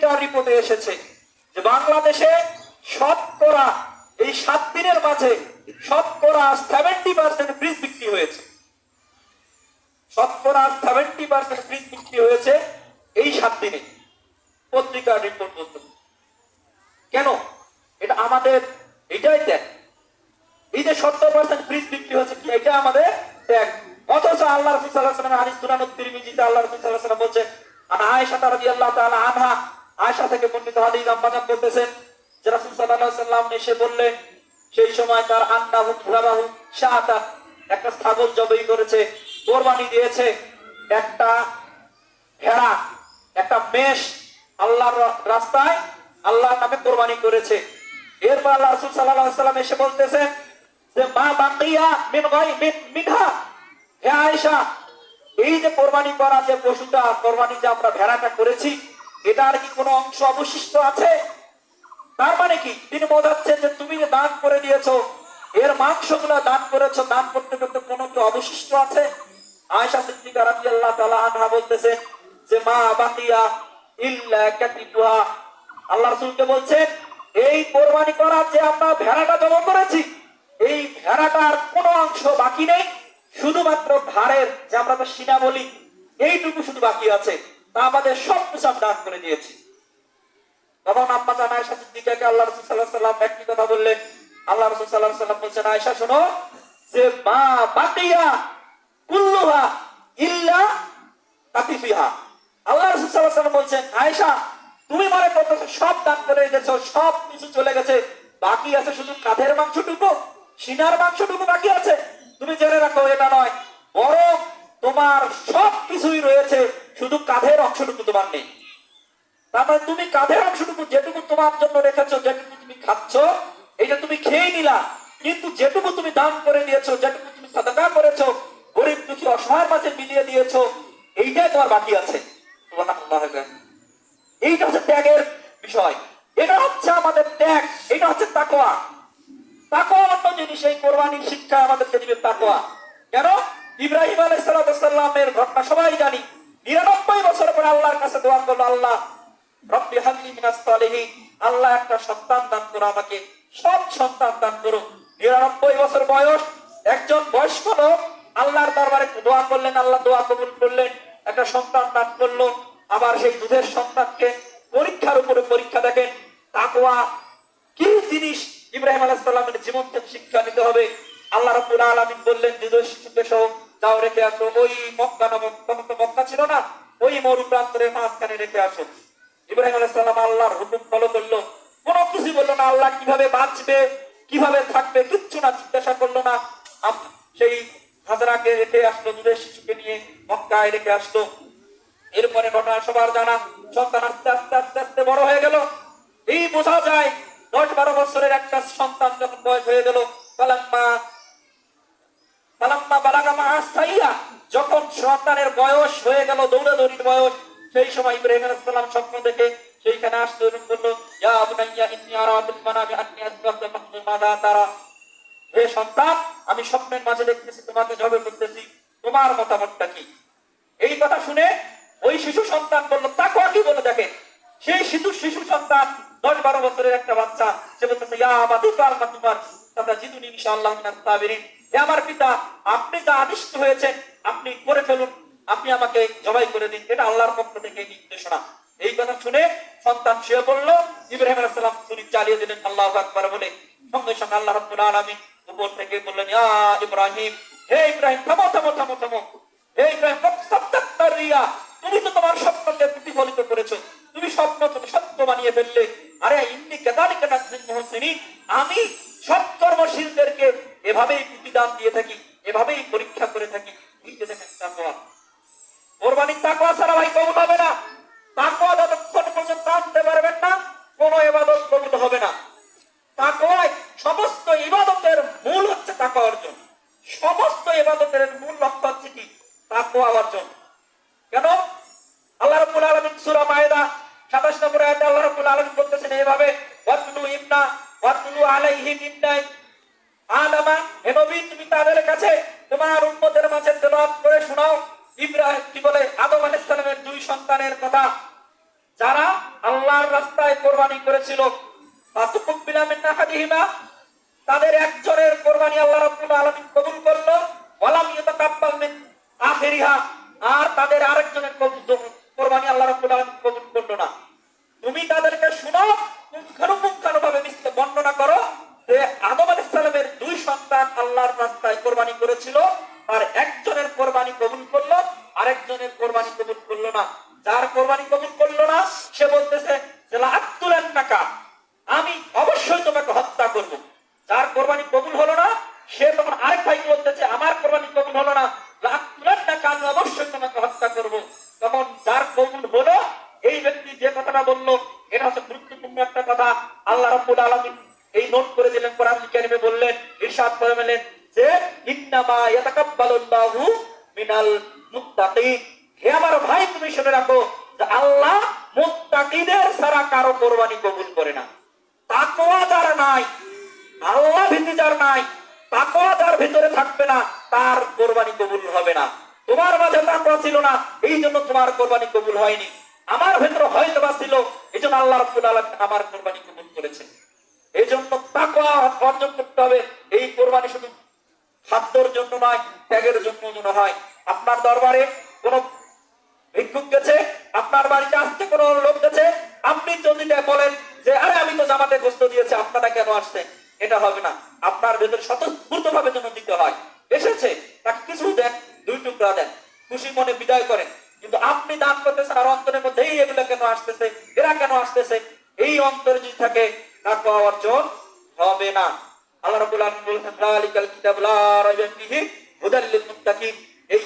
পত্রিকার রিপোর্টে এসেছে যে বাংলাদেশে শতকরা এই সাত দিনের মাঝে শতকরা সেভেন্টি পার্সেন্ট ফ্রিজ বিক্রি হয়েছে। শতকরা সেভেন্টি পার্সেন্ট ফ্রিজ বিক্রি হয়েছে এই সাত দিনে। পত্রিকার রিপোর্ট বলতে কেন? এটা আমাদের, এটাই ত্যাগ এই যে সত্তর পার্সেন্ট ফ্রিজ বিক্রি হচ্ছে কি, এটা আমাদের ত্যাগ অথচ আল্লাহ রসুল সাল্লাহ সাল্লাম হাদিস সুনানুত তিরমিজিতে আল্লাহ রসুল সাল্লাহ সাল্লাম বলছেন আর আয়েশা তারাদি আল্লাহ তাআলা আনহা আয়েশা থেকে পণ্ডিত হাদিস আম্মাজান বলতেছেন যে রাসূল সাল্লাল্লাহু আলাইহি সাল্লাম এসে বললেন, সেই সময় তার আন্নাহু ঘুরাবাহু শাহাতা একটা ছাগল জবাই করেছে, কোরবানি দিয়েছে, একটা ভেড়া, একটা মেষ আল্লাহর রাস্তায় আল্লাহর নামে কোরবানি করেছে। এরপর আল্লাহ রাসূল সাল্লাল্লাহু আলাইহি সাল্লাম এসে বলতেছেন যে, মা বাকিয়া মিন গাই মিন, মিনহা। হে আয়েশা, এই যে কোরবানি করা যে পশুটা, কোরবানি যে আমরা ভেড়াটা করেছি এটার কি কোনো অংশ অবশিষ্ট আছে? তার মানে কি? তিনি বোঝাচ্ছেন যে তুমি যে দান করে দিয়েছ, এর মাংসগুলো দান করেছ, দান করতে করতে কোনো কি অবশিষ্ট আছে? আয়েশা সিদ্দিকা রাদিয়াল্লাহু তাআলা আনহা বলতেছে যে, মা বাকিয়া ইল্লা আল্লাহ রাসূলকে বলছেন, এই কোরবানি করার যে আমরা ভেড়াটা জমা করেছি, এই ভেড়াটার কোনো অংশ বাকি নেই। শুধুমাত্র ঘাড়ের যে আমরা তো সিনা বলি, এইটুকু শুধু বাকি আছে। তা আমাদের সব আমরা দান করে দিয়েছি। তখন আম্মা জান আয়েশা সিদ্দিকাকে আল্লাহ রাসূল আলাইহি সাল্লাম একটি কথা বললেন। আল্লাহ রাসূল আলাইহি সাল্লাম বলছেন, আয়েশা, শোনো, যে মা বাকিয়া কুল্লুহা ইল্লা কাতিফিহা আল্লাহ রাসূল আলাইহি সাল্লাম বলছেন, আয়েশা, তুমি মনে করতেছো সব দান করে সব কিছু চলে গেছে। বাকি আছে শুধু কাঁধের মাংসটুকু সিনার মাংসটুকু বাকি আছে। তুমি জেনে রাখো, এটা নয়, বরং তোমার সব কিছুই রয়েছে। শুধু কাঁধের অংশটুকু তোমার নেই। তারপরে তুমি কাঁধের অংশটুকু যেটুকু তোমার জন্য রেখেছো, যেটুকু তুমি খাচ্ছ এটা তুমি খেয়ে নিলা, কিন্তু যেটুকু তুমি দান করে দিয়েছ, যেটুকু তুমি সাদাকা করেছ, গরিব দুঃখী অসহায়ের মাঝে মিলিয়ে দিয়েছ, এইটাই তোমার বাকি আছে। এইটা হচ্ছে ত্যাগের বিষয়। এটা হচ্ছে আমাদের ত্যাগ, এটা হচ্ছে তাকোয়া তাকোয়া অন্য জিনিস, এই কোরবানির শিক্ষা আমাদেরকে দিবে তাকোয়া কেন? ইব্রাহিম আলাইসাল্লামের ঘটনা সবাই জানি। নিরানব্বই বছর পরে আল্লাহর কাছে দোয়া করল, আল্লাহ, রব্বি হাবলি মিনাস আল্লাহ একটা সন্তান দান করো আমাকে, সব সন্তান দান করো। নিরানব্বই বছর বয়স, একজন বয়স্ক লোক আল্লাহর দরবারে দোয়া করলেন, আল্লাহ দোয়া কবুল করলেন, একটা সন্তান দান করল। আবার সেই দুধের সন্তানকে পরীক্ষার উপরে পরীক্ষা দেখেন, তাকওয়া কি জিনিস? ইব্রাহিম আলাইহিস সালামের জীবন থেকে শিক্ষা নিতে হবে। আল্লাহ রাব্বুল আলামিন বললেন, দুধের শিশুকে সহ যাও রেখে আসো। ওই মক্কা নামক তখন তো মক্কা ছিল না, ওই মরু প্রান্তরের মাঝখানে রেখে আসো। ইব্রাহিম আলাইহিস সালাম আল্লাহর হুকুম ফলো করল। কোনো কিছু বলল না, আল্লাহ কীভাবে বাঁচবে, কীভাবে থাকবে, কিচ্ছু না, জিজ্ঞাসা করল না। সেই হাজরাকে রেখে আসলো দুধের শিশুকে নিয়ে মক্কায় রেখে আসলো। এরপরে ঘটনা সবার জানা, সন্তান আস্তে আস্তে আস্তে আস্তে বড় হয়ে গেল। এই বোঝা যায়, দশ বারো বছরের একটা সন্তান যখন বয়স হয়ে গেল পালাম্মা সন্তানের বয়স হয়ে গেল দৌড়াদৌড়ির বয়স। সেই সময় ইব্রাহিম আলাইহিস স্বপ্ন দেখে সেইখানে এবং বলল, ইয়া বুনাইয়া, ইন্নী আরা ফিল মানামি আন্নী আযবাহতুকা ফানজুর তারা। হে সন্তান, আমি স্বপ্নের মাঝে দেখতেছি, তোমাকে জবে করতেছি। তোমার মতামতটা কি? এই কথা শুনে ওই শিশু সন্তান বলল তাকে কি বলে দেখে? সেই শিশু শিশু সন্তান, দশ বারো বছরের একটা বাচ্চা, সে বলতেছে, ইয়া আমাদি কাল তোমার তোমরা জিদুনি, ইনশাআল্লাহ মিনাস সাবিরিন। হে আমার পিতা, আপনি যা আদিষ্ট হয়েছেন আপনি করে ফেলুন, আপনি আমাকে জবাই করে দিন, এটা আল্লাহর পক্ষ থেকে নির্দেশনা। এই কথা শুনে সন্তান শুয়ে পড়ল, ইব্রাহিম আলাইহিস সালাম ছুরি চালিয়ে দিলেন, আল্লাহু আকবার বলে। সঙ্গে সঙ্গে আল্লাহ রাব্বুল আলামিন উপর থেকে বললেন, ইয়া ইব্রাহিম, হে ইব্রাহিম, থামো থামো থামো থামো। হে ইব্রাহিম রিয়া তুমি তো তোমার স্বপ্নকে প্রতিফলিত করেছ। তুমি স্বপ্ন তুমি সত্য বানিয়ে ফেললে। আরে, ইন্নি কেদালিকা নাসরিন মুহসিনিন, আমি সৎকর্মশীলদেরকে এভাবেই প্রতিদান দিয়ে থাকি, এভাবেই পরীক্ষা করে থাকি এই যে দেখেন তাকওয়া কোরবানির তাকওয়া ছাড়া ভাই কবুল হবে না। তাকওয়া যতক্ষণ পর্যন্ত আনতে পারবেন না, কোনো এবাদত কবুল হবে না। তাকওয়ায় সমস্ত ইবাদতের মূল হচ্ছে তাকওয়া অর্জন। সমস্ত ইবাদতের মূল লক্ষ্য হচ্ছে কি? তাকওয়া অর্জন। কেন? আল্লাহ রাব্বুল আলামিন সূরা মায়েদা 27 নম্বর আয়াতে আল্লাহ রাব্বুল আলামিন বলতেছেন এইভাবে, ওয়াতলু ইবনা, ওয়াতলু আলাইহিম ইবনাই আদামা হে নবী, তুমি তাদের কাছে তোমার উম্মতের মাঝে তেলাওয়াত করে শোনাও। ইব্রাহিম বলে? আদম আলাইহিস সালামের দুই সন্তানের কথা। যারা আল্লাহর রাস্তায় কোরবানি করেছিল। তাদের একজনের কোরবানি আল্লাহ রাব্বুল আলামিন কবুল করল। ওয়ালাম ইয়াতাকাব্বাল মিন আর তাদের আরেকজনের কোরবানি আল্লাহ রাব্বুল আলামিন কবুল করল না। তুমি তাদেরকে শুনো, পুঙ্খানুপুঙ্খানুভাবে বর্ণনা করো। কবুল হলো না লাআতুলান টাকা আমি অবশ্যই তোমাকে হত্যা করব। তখন যার কবুল হলো, এই ব্যক্তি যে কথাটা বলল, এটা হচ্ছে গুরুত্বপূর্ণ একটা কথা। আল্লাহ রাব্বুল আলামিন এই নোট করে দিলেন, কোরআন কারিমে বললেন, ইরশাদ করে দিলেন যে, ইন্নামা ইয়াতাকাব্বালুল্লাহু মিনাল মুত্তাকিন। হে আমার ভাই, তুমি শুনে রাখো যে আল্লাহ মুত্তাকিদের ছাড়া কারও কোরবানি কবুল করে না। তাকওয়া যার নাই, আল্লাহ ভীতি যার নাই, তাকওয়া যার ভিতরে থাকবে না। তার কোরবানি কবুল হবে না। তোমার মাঝে তাকওয়া ছিল না এই জন্য তোমার কোরবানি কবুল হয়নি। আমার ভেতরে হয়তো বা ছিল এই জন্য আল্লাহ রাব্বুল আলামিন আমার কোরবানি কবুল করেছেন। এই জন্য তাকওয়া অর্জন করতে হবে। এই কোরবানি শুধু খাদ্যর জন্য নয়, ত্যাগের জন্য হয়। আপনার দরবারে কোন ভিক্ষুক গেছে, আপনার বাড়িতে আসতে কোনো লোক গেছে, আপনি যদি বলেন যে, আরে, আমি তো জামাতে গোস্ত দিয়েছি, আপনারা কেন আসছেন? এটা হবে না। আপনার ভেতর স্বতঃস্ফূর্ত ভাবে যেন দিতে হয়। এসেছে তাকে কিছু দেন, দুই টুকরা দেন, খুশি মনে বিদায় করেন। কিন্তু আপনি দান করতেছেন আর অন্তরের মধ্যে এই এগুলো কেন আসতেছে, এরা কেন আসতেছে, এই অন্তরে যদি থাকে তাকওয়া অর্জন হবে না। আল্লাহ রাব্বুল আলামিন বলেছেন কিতাব লা রাইবা ফিহি হুদাল লিল মুত্তাকিন। এই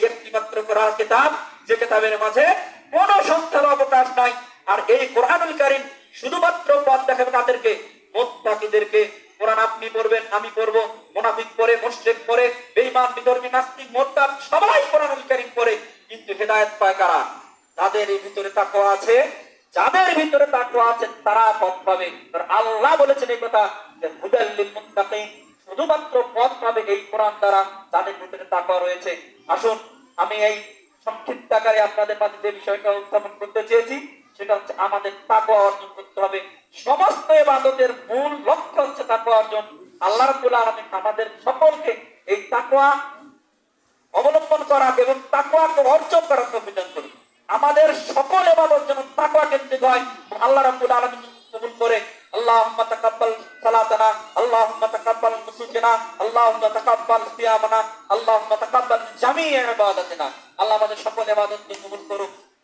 কোরআন কিতাব, যে কিতাবের মাঝে কোন সন্দেহের অবকাশ নাই। আর এই কোরআনুল কারীম শুধুমাত্র পথ দেখাবে তাদেরকে মুত্তাকিদেরকে। কোরআন আপনি পড়বেন, আমি পড়ব। মুনাফিক পড়ে, মুশরিক পড়ে, বেঈমান, বিধর্মী, নাস্তিক মোরতাদ সবাই কোরআনুল কারীম পড়ে। কিন্তু হেদায়েত পায় কারা? তাদের এই ভিতরে তাকওয়া আছে, যাদের ভিতরে তাকওয়া আছে, তারা পথ পাবে। আল্লাহ বলেছেন এই কথা যে, হুদাল লিল মুত্তাকিন, শুধুমাত্র পথ পাবে এই কোরআন দ্বারা যাদের ভিতরে তাকওয়া রয়েছে। আসুন, আমি এই সংক্ষিপ্ত আকারে আপনাদের মাঝে যে বিষয়টা উত্থাপন করতে চেয়েছি, সেটা হচ্ছে আমাদের তাকওয়া অর্জন করতে হবে। সমস্ত ইবাদতের মূল লক্ষ্য হচ্ছে তাকওয়া অর্জন। আল্লাহ রাব্বুল আলামিন আমাদের সকলকে এই তাকওয়া অবলম্বন করা এবং তাকওয়াকে অর্জন করার প্রয়োজন করি আমাদের সকল এবাদত যেন তাকওয়া কেন্দ্রিক হয় আল্লাহ রাব্বুল আলামিন কবুল করে। আল্লাহুম্মা তাকাব্বাল সালাতানা, আল্লাহুম্মা তাকাব্বাল নুসুকানা আল্লাহুম্মা তাকাব্বাল সিয়ামানা, আল্লাহুম্মা তাকাব্বাল জামিই ইবাদাতিনা। আল্লাহ আমাদের সকল ইবাদতকে কবুল করুক।